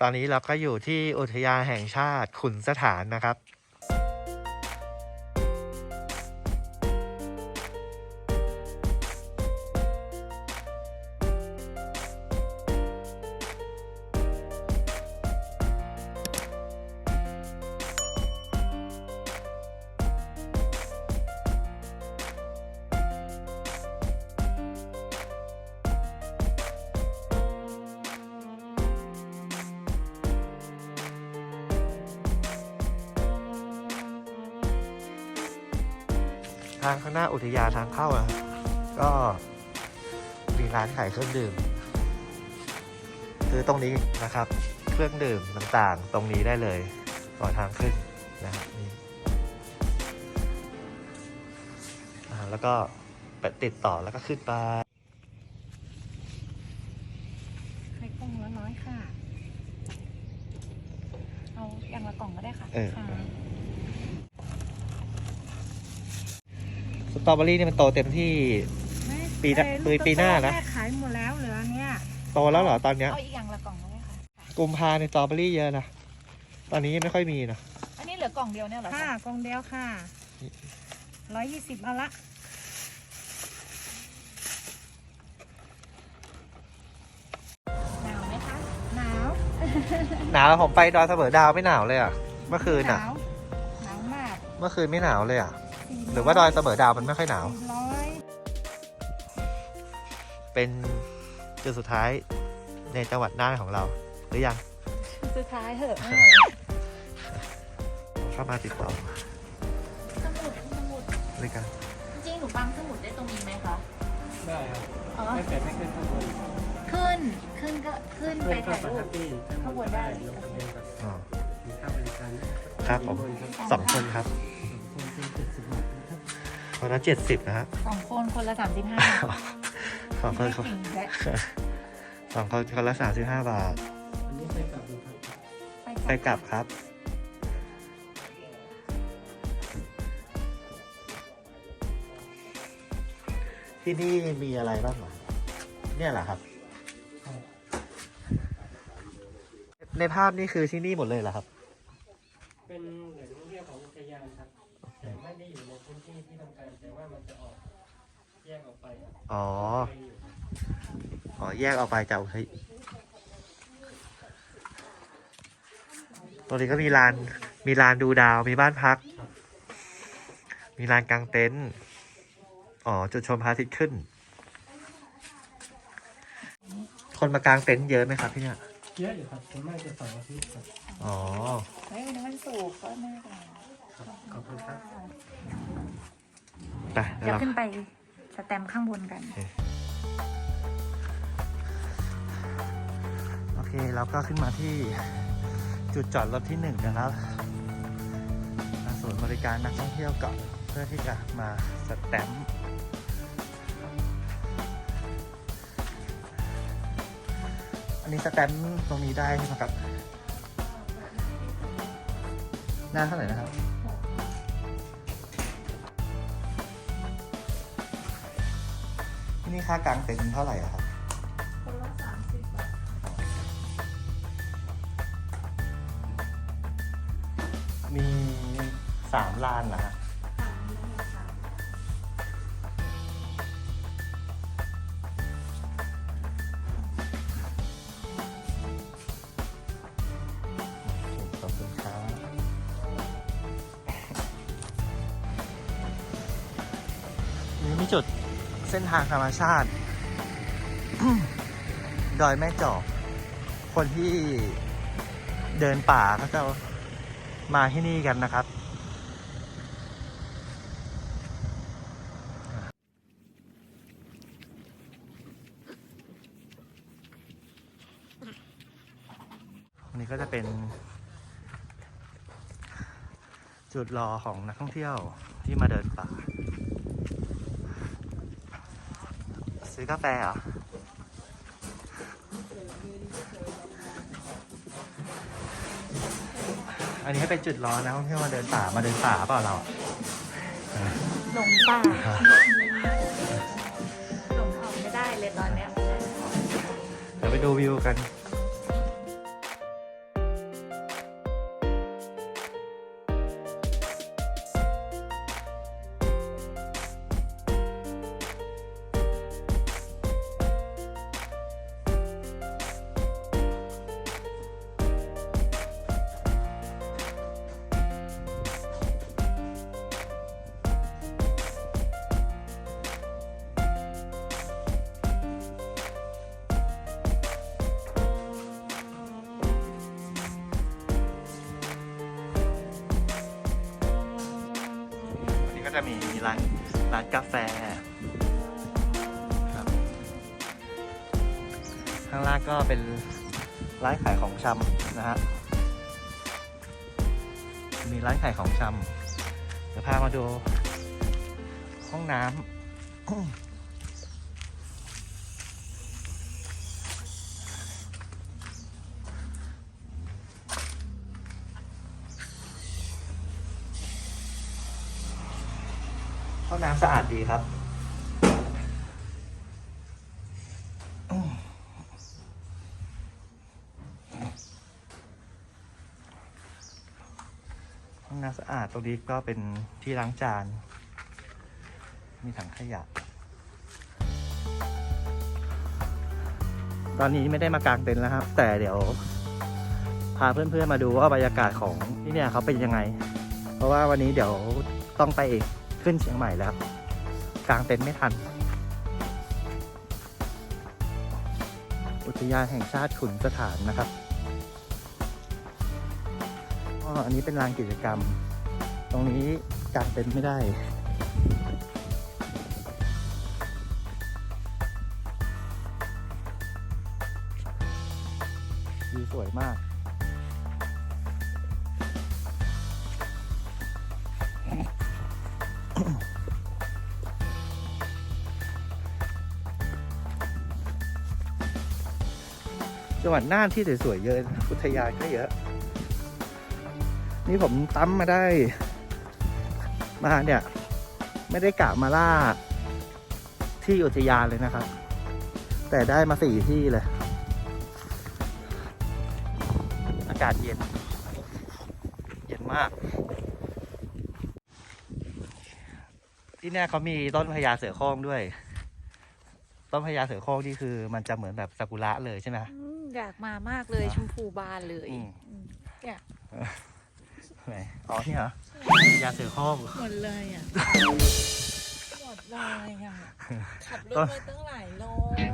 ตอนนี้เราก็อยู่ที่อุทยานแห่งชาติขุนสถานนะครับ ทางข้างหน้าอุทยานทางเข้านะก็มีร้านขายเครื่องดื่ม คือตรงนี้นะครับ เครื่องดื่มต่างๆ ตรงนี้ได้เลยก่อนทางขึ้นนะครับนี่แล้วก็ไปติดต่อแล้วก็ขึ้นไป ไข่กุ้งละน้อยค่ะ เอาอย่างละกล่องก็ได้ค่ะ เออ ค่ะ ส ตรอเบอรี่นี่มันโตเต็มที่ ไม่ปีหน้าเอ้ยปีหน้านะ แม่ขายหมดแล้วเหลือเนี่ยโตแล้วเหรอตอนเนี้ยเอาอีกอย่างละกล่องก็ได้ค่ะกุมภาในสตรอเบอรี่เยอะนะตอนนี้ไม่ค่อยมีนะอันนี้เหลือกล่องเดียวเนี่ยเหรอค่ะกล่องเดียวค่ะร้อยยี่สิบเอาละหนาวไหมคะหนาวหนาวผมไปดอยเสมอดาวไม่หนาวเลยอะเมื่อคืนหอะนาวหนาวมาก เมื่อคืนไม่หนาวเลยอะสี่ หรือว่าดอยเสมอดาวมันไม่ค่อยหนาวสี่ร้อยเป็นจุดสุดท้ายในจังหวัดน่านของเรา หรือยัง สุดท้ายเหอะไม่เข้ามาติดต่อสมุดสมุดด้วยกันจริงๆหนูปั๊มสมุดได้ตรงนี้ไหมคะได้ครับอ๋อไม่แต่ไม่ขึ้นข้างบนขึ้นขึ้นก็ขึ้นไปเพื่อนถ่ายก็ปรูกปติข้างบนได้ลงทะเบียนกับอ๋อมีค่าบริการครับผมสองคนครับ คนละเจ็ดสิบนะฮะสองคนคนละสามสิบห้าสองคนจริงและสองคนคนละสามสิบห้าบาท อันนี้ไปกลับดูครับไปกลับครับ ที่นี่มีอะไรบ้างเหรอเนี่ยเหรอครับ ในภาพนี่คือที่นี่หมดเลยเหรอครับ เป็น อยู่ในพื้นที่ที่ทำการแต่ว่ามันจะออกแยกออกไปอะอ๋อไปอยู่อ๋อ แยกออกไปจากอุทยตรงนี้ก็มีลาน มีลานดูดาว มีบ้านพัก มีลานกางเต็นท์ อ๋อ จุดชมพระอาทิตย์ขึ้น คนมากางเต็นท์เยอะไหมครับที่เนี่ย เยอะอยู่ครับส่วนมากจะเสาร์อาทิตย์ครับ อ๋อ เฮ้ยวันนี้มันสูงก็ไม่เป็นไรครับ ขอบคุณครับไปเดี๋ยวเดี๋ยวเราขึ้นไปสแตมป์ข้างบนกัน โอเคเราก็ขึ้นมาที่จุดจอดรถที่หนึ่งนะครับทางศูนย์บริการนักท่องเที่ยวก่อนเพื่อที่จะมาสแตมป์อันนี้สแตมป์ตรงนี้ได้ใช่ไหมครับ หน้าเท่าไหร่นะครับ นี่ค่ากลางเต็นท์เท่าไหร่อะครับมีสามลานเหรอฮะขอบคุณครับนี่มีจุดเส้นทางธรรมชาติ ดอยแม่จอก คนที่เดินป่าก็จะมาที่นี่กันนะครับอันนี้ก็จะเป็น จุดรอของนักท่องเที่ยวที่มาเดินป่า ซื้อกาแฟเหรอ อันนี้ให้เป็นจุดรอนะท่องเที่ยวมาเดินป่ามาเดินป่าเปล่าเราอะหลงป่าหลงเขาไม่ได้เลยตอนเนี้ย เดี๋ยวไปดูวิวกัน ร้านร้านกาแฟครับข้างล่างก็เป็นร้านขายของชำนะฮะมีร้านขายของชำเดี๋ยวพามาดูห้องน้ำ ห้องน้ำสะอาดดีครับห้องน้ำสะอาดตรงนี้ก็เป็นที่ล้างจาน มีถังขยะ ตอนนี้ไม่ได้มากางเต็นท์แล้วครับ แต่เดี๋ยว พาเพื่อนๆมาดูว่าบรรยากาศของที่เนี่ยเขาเป็นยังไง เพราะว่าวันนี้เดี๋ยวต้องไปเอง ขึ้นเชียงใหม่แล้วกางเต็นท์ไม่ทัน อุทยานแห่งชาติขุนสถานนะครับอ๋อันนี้เป็นลานกิจกรรม ตรงนี้กางเต็นท์ไม่ได้ จังหวัดน่านที่สวยๆเยอะอุทยานก็เยอะ นี่ผมตั้มมาได้ มาเนี่ย ไม่ได้กะมาล่า ที่อุทยานเลยนะครับ แต่ได้มาสี่ที่เลย อากาศเย็น เย็นมาก ที่เนี่ยเขามีต้นพญาเสือโคร่งด้วยต้นพญาเสือโคร่งนี่คือมันจะเหมือนแบบซากุระเลยใช่ไหม อืมอยากมามากเลยอะชมพูบานเลยอืม อืมไหนอ๋อนี่เหรอพญาเสือโคร่ง หมดเลยอะ หมดเลยอะขับรถมาตั้งหลายโล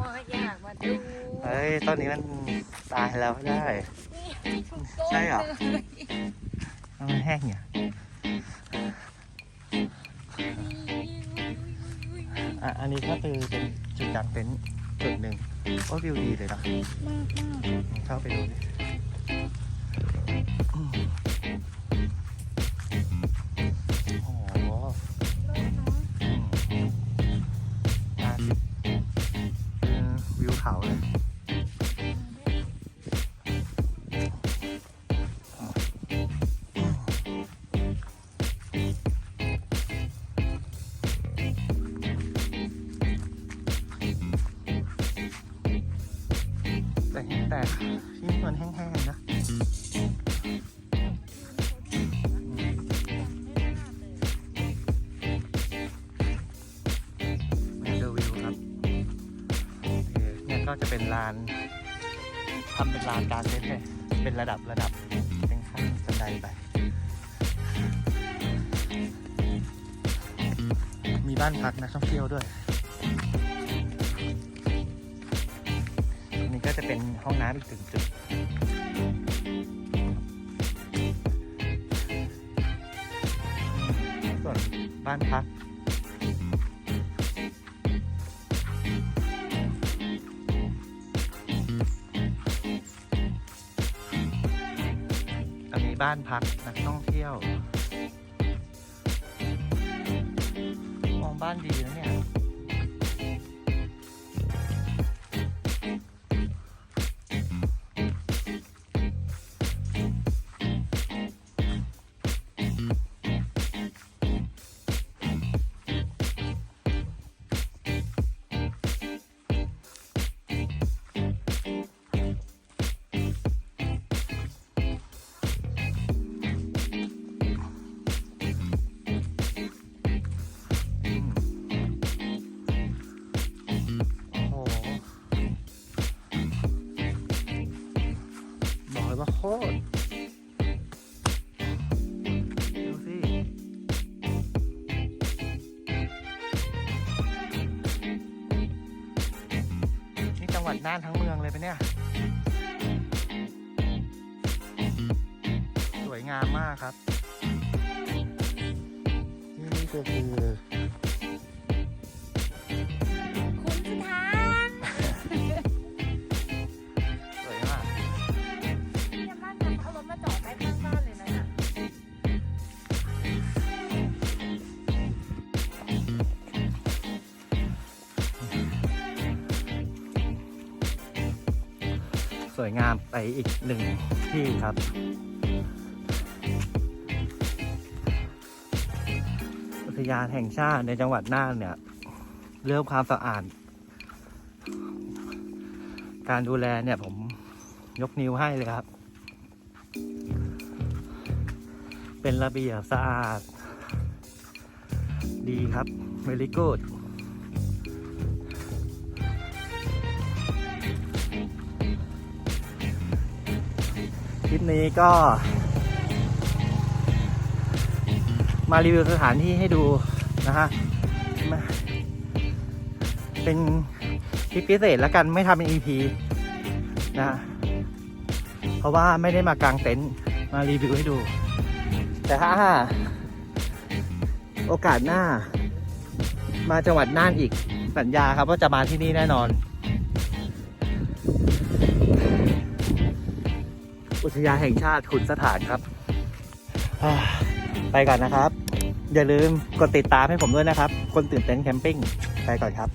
อะอยากมาดูเฮ้ยต้นนี้มันตายแล้วไม่ได้ นี่ทุกต้นใช่เหรอ เลยมันแห้งเนี่ยอะอันนี้ก็คือเป็นจุดกางเต็นท์จุดหนึ่ง โอ้วิวดีเลยนะมากมากเข้าไปดูดิโอ้โหอืมห้าสิเป็นวิวเขาเลย แต่แต่ที่มันแห้งๆนะแมนเดอร์วิวครับเนี่ยก็จะเป็นลานทำเป็นลานกลารเต็นท์เลยเป็นระดับระดับเป็นขั้นบันไดไป มีบ้านพักนักท่องเที่ยวด้วย ก็จะเป็นห้องน้ำอีกถึงจุดส่วนบ้านพักอันนี้บ้านพักนักท่องเที่ยว มองบ้านดีนะเนี่ย ตรดูสินี่จังหวัดน่านทั้งเมืองเลยปะเนี่ย สวยงามมากครับมีก็คือ วยงามไปอีกหนึ่งที่ครับ อุทยานแห่งชาติในจังหวัดน่านเนี่ย เรื่องความสะอาด การดูแลเนี่ยผมยกนิ้วให้เลยครับ เป็นระเบียบสะอาด ดีครับ very good ปนี้ก็ มารีวิวสถานที่ให้ดูนะฮะเป็นคลิปพิเศษแล้วกันไม่ทำเป็น EP นะ เพราะว่าไม่ได้มากางเต็นท์มารีวิวให้ดู แต่ถ้า โอกาสหน้า มาจังหวัดน่านอีกสัญญาครับว่าจะมาที่นี่แน่นอน อุทยานแห่งชาติขุนสถานครับ ไปก่อนนะครับ อย่าลืมกดติดตามให้ผมด้วยนะครับ คนตื่นเต้นแคมปิ้ง ไปก่อนครับ